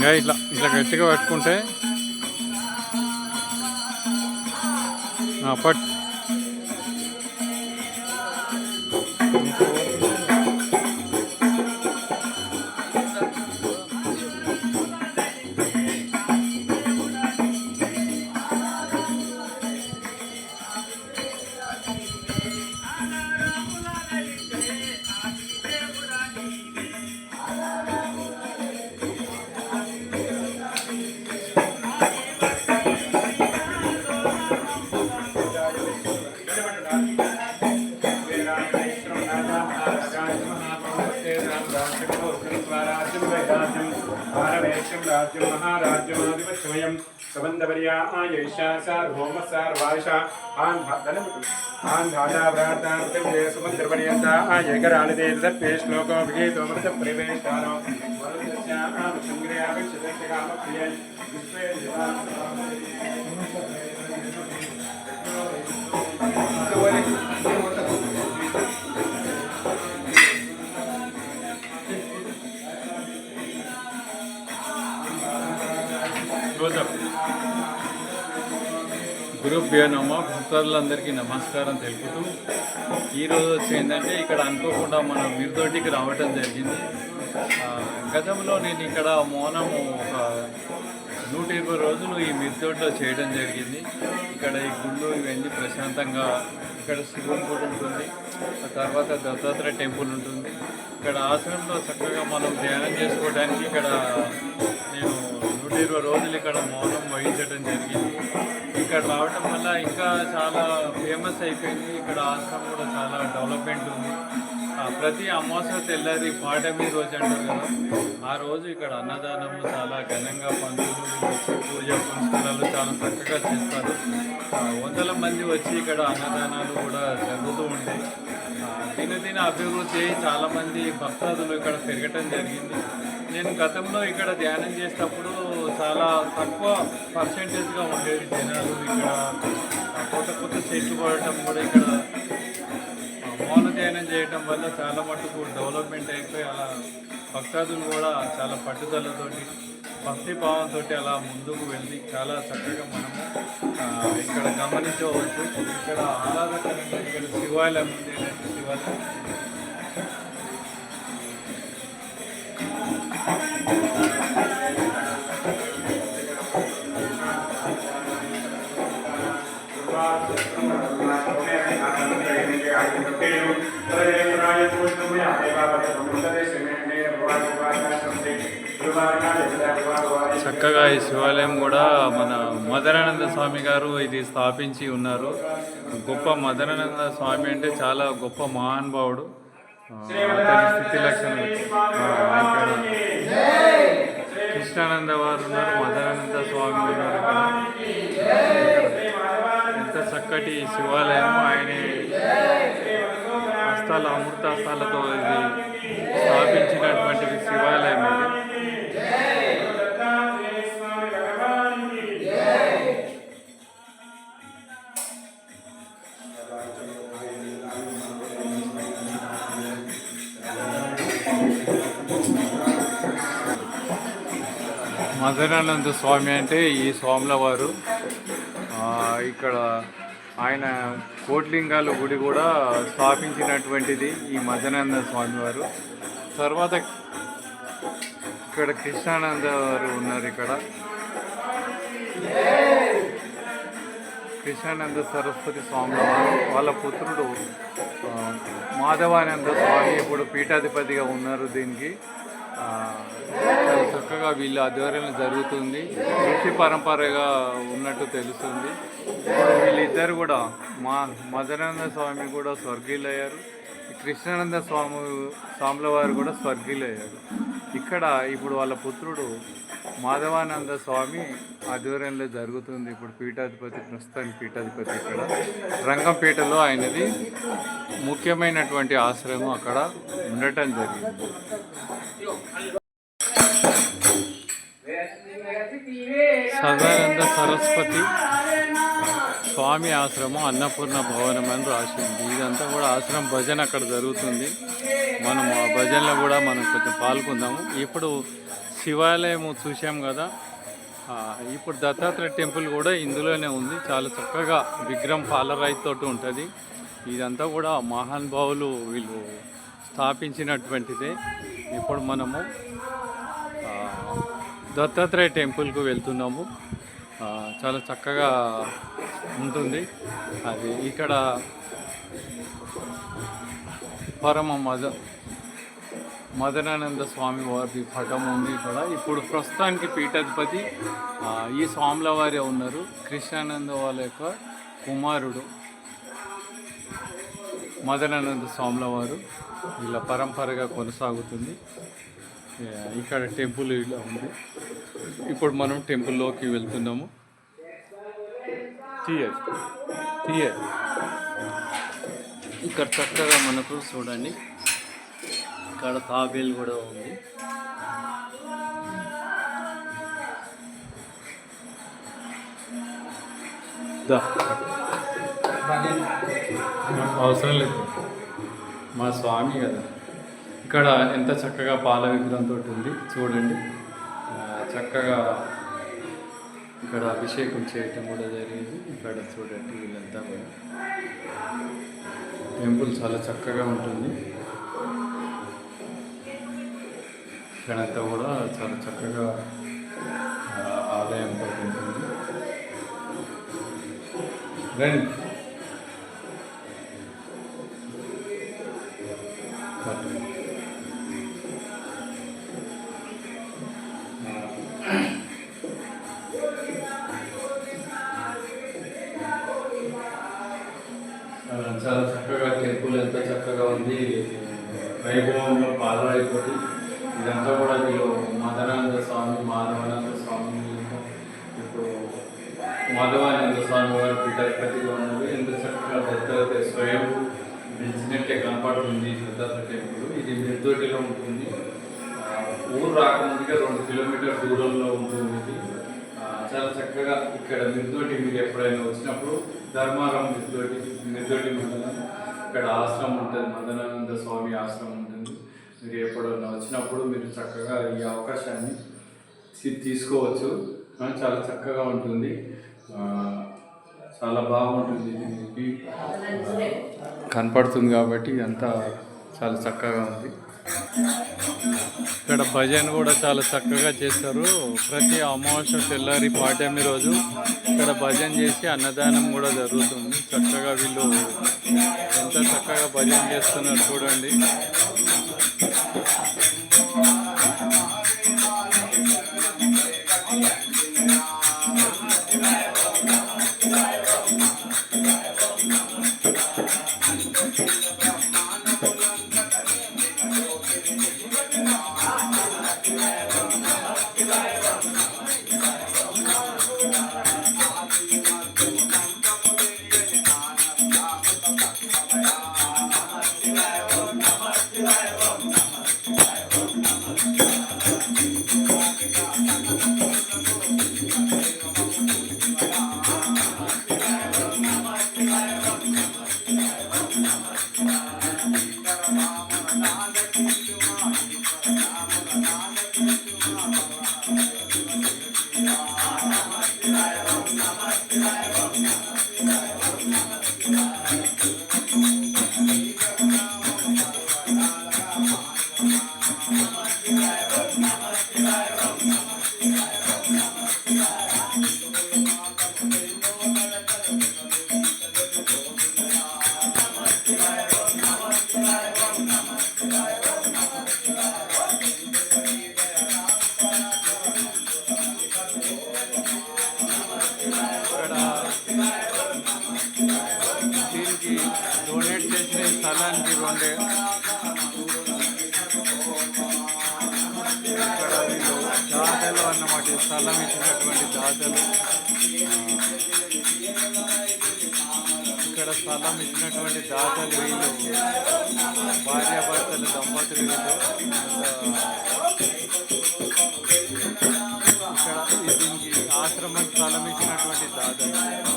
ఇంకా ఇట్లా ఇట్లా గట్టిగా పట్టుకుంటే ఆ, राज्य महाराज्यमादिवक्षमयं सबन्धवर्या आयैषा सा रोमः सार्वायषा आन्धादनम् आन्धादाव्रातान्तये सुमन्त्रपर्यन्ता आयकरालदेर्दप्ये श्लोको विगीतोमृतप्रिवेशानो క్లోజప్ గురుభ్యో నమ భక్తులందరికీ నమస్కారం తెలుపుతూ ఈరోజు వచ్చి ఏంటంటే ఇక్కడ అనుకోకుండా మనం మిరుదొడ్డికి రావటం జరిగింది. గతంలో నేను ఇక్కడ మౌనము ఒక నూట ఇరవై రోజులు ఈ మిరుదొడ్లో చేయడం జరిగింది. ఇక్కడ ఈ గుళ్ళు ఇవన్నీ ప్రశాంతంగా ఇక్కడ శివుని కూడా ఉంటుంది ఆ తర్వాత దత్తాత్రేయ టెంపుల్ ఉంటుంది. ఇక్కడ ఆశ్రమంలో చక్కగా మనం ధ్యానం చేసుకోవడానికి ఇక్కడ ఇరవై రోజులు ఇక్కడ మౌనం వహించడం జరిగింది. ఇక్కడ రావటం వల్ల ఇంకా చాలా ఫేమస్ అయిపోయింది. ఇక్కడ ఆశ్రమం కూడా చాలా డెవలప్మెంట్ ఉంది. ప్రతి అమావాస్య తెల్లారి పాఠమి రోజు అంటారు కదా. ఆ రోజు ఇక్కడ అన్నదానము చాలా ఘనంగా పంతులు పూజ పునస్కారాలు చాలా చక్కగా చేస్తారు. వందల మంది వచ్చి ఇక్కడ అన్నదానాలు కూడా జరుగుతూ ఉంటాయి ఆ, దినదిన అభివృద్ధి చాలామంది భక్తాదులు ఇక్కడ పెరగటం జరిగింది. నేను గతంలో ఇక్కడ ధ్యానం చేసేటప్పుడు చాలా తక్కువ పర్సెంటేజ్గా ఉండేవి జనాలు ఇక్కడ. కొత్త కొత్త చెట్లు పడటం కూడా ఇక్కడ మౌనధ్యానం మౌన చేయటం వల్ల చాలా మటుకు డెవలప్మెంట్ అయిపోయి అలా భక్తాదులు కూడా చాలా పట్టుదలతోటి భక్తి భావంతో అలా ముందుకు వెళ్ళి చాలా చక్కగా మనము ఇక్కడ గమనించవచ్చు. ఇక్కడ ఆహ్లాదకరంగా ఇక్కడ శివాలయం ఉంది ఇలాంటి శివాలయం? శివాలయం కూడా మన మదరానంద స్వామి గారు ఇది స్థాపించి ఉన్నారు. గొప్ప మదరానంద స్వామి అంటే చాలా గొప్ప మహానుభావుడు. అతని స్థితి లక్షణం కృష్ణానంద వారు ఉన్నారు మదరానంద స్వామి ఉన్నారు ఇంత ఎంత చక్కటి శివాలయం ఆయన హస్తాల అమృత హస్తాలతో ఇది స్థాపించినటువంటి శివాలయం ఇది. మదనానంద స్వామి అంటే ఈ స్వాముల వారు ఇక్కడ ఆయన కోట్లింగాల గుడి కూడా స్థాపించినటువంటిది ఈ మదనానంద స్వామి వారు తర్వాత ఇక్కడ కృష్ణానంద వారు ఉన్నారు ఇక్కడ. కృష్ణానంద సరస్వతి స్వామి వారు వాళ్ళ పుత్రుడు మాధవానంద స్వామి ఇప్పుడు పీఠాధిపతిగా ఉన్నారు దీనికి. చాలా చక్కగా వీళ్ళ ఆధ్వర్యంలో జరుగుతుంది. ఋషి పరంపరగా ఉన్నట్టు తెలుస్తుంది. వీళ్ళిద్దరు కూడా మా మదనానంద స్వామి కూడా స్వర్గీయులయ్యారు. కృష్ణానంద స్వామి స్వాముల వారు కూడా స్వర్గీయులయ్యారు. ఇక్కడ ఇప్పుడు వాళ్ళ పుత్రుడు మాధవానంద స్వామి ఆధ్వర్యంలో జరుగుతుంది. ఇప్పుడు పీఠాధిపతి ప్రస్తుతానికి పీఠాధిపతి ఇక్కడ. రంగంపేటలో ఆయనది ముఖ్యమైనటువంటి ఆశ్రమం అక్కడ ఉండటం జరిగింది. సదానంద సరస్వతి స్వామి ఆశ్రమం అన్నపూర్ణ భవనం అని రాసింది. ఇదంతా కూడా ఆశ్రమం భజన అక్కడ జరుగుతుంది. మనం ఆ భజనలో కూడా మనం కొంచెం పాల్గొందాము. ఇప్పుడు శివాలయం చూసాం కదా. ఇప్పుడు దత్తాత్రేయ టెంపుల్ కూడా ఇందులోనే ఉంది. చాలా చక్కగా విగ్రహం పాలరాయితోటి ఉంటుంది. ఇదంతా కూడా మహానుభావులు వీళ్ళు స్థాపించినటువంటిదే. ఇప్పుడు మనము దత్తాత్రేయ టెంపుల్కు వెళ్తున్నాము. చాలా చక్కగా ఉంటుంది. అది ఇక్కడ పరమ మద మదనానంద స్వామి వారి పటం ఉంది ఇక్కడ. ఇప్పుడు ప్రస్తుతానికి పీఠాధిపతి ఈ స్వాముల వారే ఉన్నారు. కృష్ణానంద వాళ్ళ యొక్క కుమారుడు. మదనానంద స్వాముల వారు ఇలా పరంపరగా కొనసాగుతుంది. ఇక్కడ టెంపుల్ ఇలా ఉంది. ఇప్పుడు మనం టెంపుల్లోకి వెళ్తున్నాము. థియర్ థియర్ ఇక్కడ చక్కగా మనకు చూడండి ఇక్కడ తాబేలు కూడా ఉంది. దా. అవసరం లేదు. మా స్వామి కదా. ఇక్కడ ఎంత చక్కగా పాల విగ్రహంతో ఉంది చూడండి. చక్కగా ఇక్కడ అభిషేకం చేయటం కూడా జరిగింది. ఇక్కడ చూడండి వీళ్ళంతా కూడా. టెంపుల్ చాలా చక్కగా ఉంటుంది. ఇక్కడంతా కూడా చాలా చక్కగా ఆలయం ఆలయంతో ఉంటుంది. రండి. ఇది ఉంది వైభవంలో పాలరాయితోటి ఇదంతా కూడా వీళ్ళు మదనానంద స్వామి మాధవానంద స్వామి ఇప్పుడు మాధవానంద స్వామి వారి పీఠాధిపతిగా ఉన్నది. ఎంత చక్కగా దత్తాత్రేయ స్వయం పెంచినట్టే కనపడుతుంది దత్తత టెంపుల్ ఇది నిర్దోటిలో ఉంటుంది. ఊరు రాకముందుగా రెండు కిలోమీటర్ దూరంలో ఉంటుంది ఇది. చాలా చక్కగా ఇక్కడ నిర్దోటి మీరు ఎప్పుడైనా వచ్చినప్పుడు ధర్మారం నిర్దోటి నిర్దోటి మండలం. ఇక్కడ ఆశ్రమం ఉంటుంది మదనానంద స్వామి ఆశ్రమం ఉంటుంది. మీరు ఎప్పుడైనా వచ్చినప్పుడు మీరు చక్కగా ఈ అవకాశాన్ని తీసుకోవచ్చు. చాలా చక్కగా ఉంటుంది. చాలా బాగుంటుంది. ఇది కనపడుతుంది కాబట్టి అంతా చాలా చక్కగా ఉంది. ఇక్కడ భజన కూడా చాలా చక్కగా చేస్తారు ప్రతి అమావాస్య తెల్లారి పాఠమి రోజు ఇక్కడ భజన చేసి అన్నదానం కూడా జరుగుతుంది. చక్కగా వీళ్ళు ఎంత చక్కగా భజన చేస్తున్నారు చూడండి. ఇక్కడ స్థలానికి రెండు ఇక్కడ వీళ్ళు దాతలు అన్నమాట స్థలం ఇచ్చినటువంటి దాతలు ఇక్కడ స్థలం ఇచ్చినటువంటి దాతలు వీళ్ళు. భార్యాభర్తలు దంపతులు వీళ్ళు. ఇక్కడ దీనికి ఆశ్రమం స్థలం ఇచ్చినటువంటి దాతలు